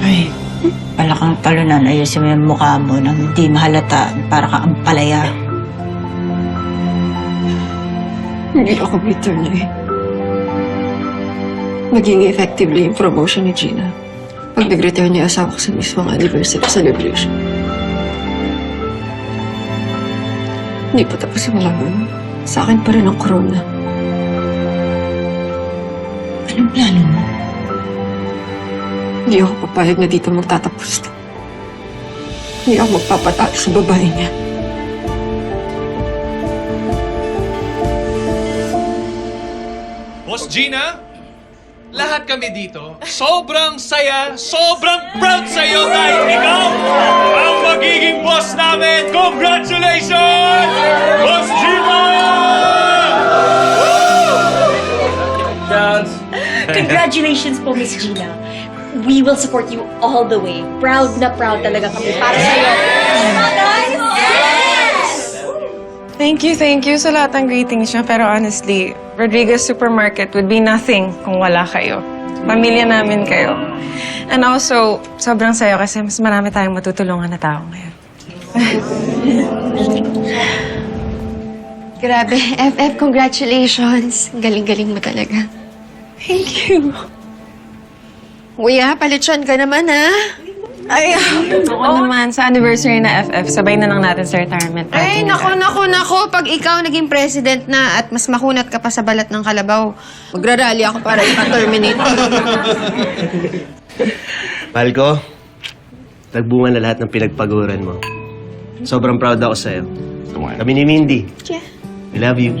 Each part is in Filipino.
Ay, palakang talunan. Ayusin mo yung mukha mo nang hindi mahalata para ka ang palaya. Hindi ako bitter na eh. Naging effectively yung promotion ni Gina. Pag nag-return niya asawa ko sa mismong anniversary celebration. Hindi pa tapos yung laban. Sa akin pa rin ang corona. Anong plano mo? Hindi ako papayag na dito magtatapos to. Hindi ako magpapatalo sa babae niya. Boss Gina, lahat kami dito, sobrang saya, sobrang proud sa iyo dahil ikaw ang magiging boss namin! Congratulations! Boss Gina! Congratulations po, Miss Gina. We will support you all the way. Proud na proud talaga kami para sa'yo. Thank you, thank you sa lahat ng greetings niyo. Pero honestly, Rodriguez Supermarket would be nothing kung wala kayo. Pamilya namin kayo. And also, sobrang sayo kasi mas marami tayong matutulungan na tao ngayon. Grabe, FF, congratulations. Galing-galing mo talaga. Thank you. Kuya, palitson ka naman, ha? Ay, oo naman, sa anniversary na FF, sabay na lang natin sa retirement party. Ay, nila. nako, nako, nako. Pag ikaw naging president na at mas makunat ka pa sa balat ng kalabaw, magrarally ako para ipa-terminate. Mahal ko, nagbunga na lahat ng pinagpaguran mo. Sobrang proud ako sa'yo. Kami ni Mindy. Yeah. We love you.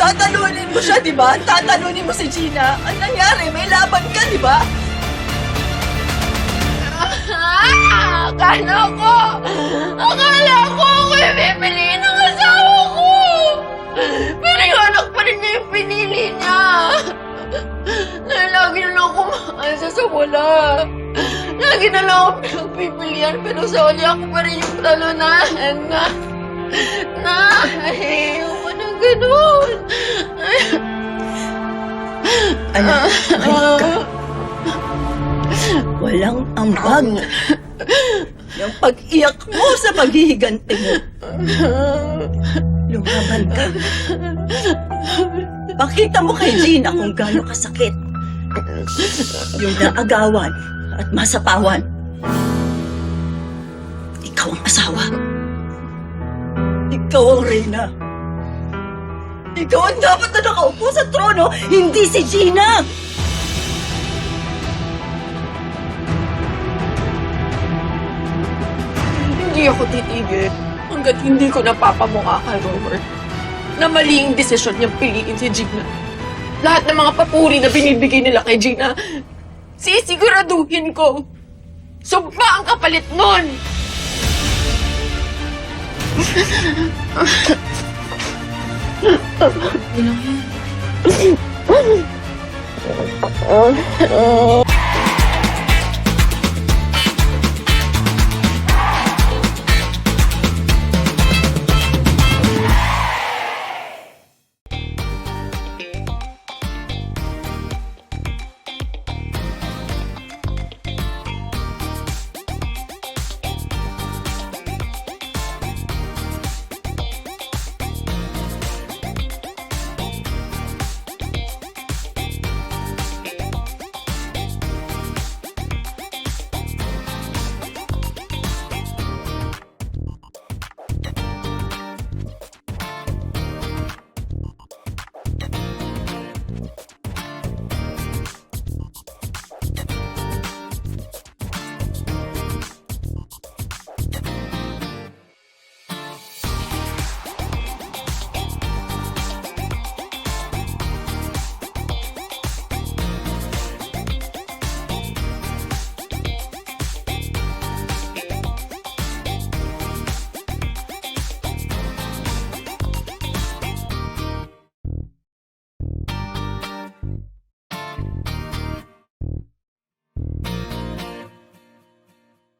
Tatalunin mo siya, di ba? Tatalunin mo si Gina. Ang nangyari, may laban ka, di ba? Ah! Akala ko! Akala ko ako yung pipiliin ng asawa ko! Pero yung anak pa rin niya yung pinili niya! Dahil lagi na lang ako maasa sa wala. Lagi na lang ako pinagpipilian pero sa huli ako pa rin yung talunan. Na, na, na ganun. Anak, Ah, walang ambag. Yung pag-iyak mo sa paghihiganti mo. Lumaban ka. Pakita mo kay Gina kung gaano kasakit. Yung naagawan at masapawan. Ikaw ang asawa. Ikaw ang reyna. Ikaw ang dapat na nakaupo sa trono, hindi si Gina! Hindi ako titigil hanggat hindi ko napapamukha kay Robert na mali yung desisyon niyang piliin si Gina. Lahat ng mga papuri na binibigay nila kay Gina, sisiguraduhin ko. Sumpa ang kapalit nun! Bilang yan. Oh, oh.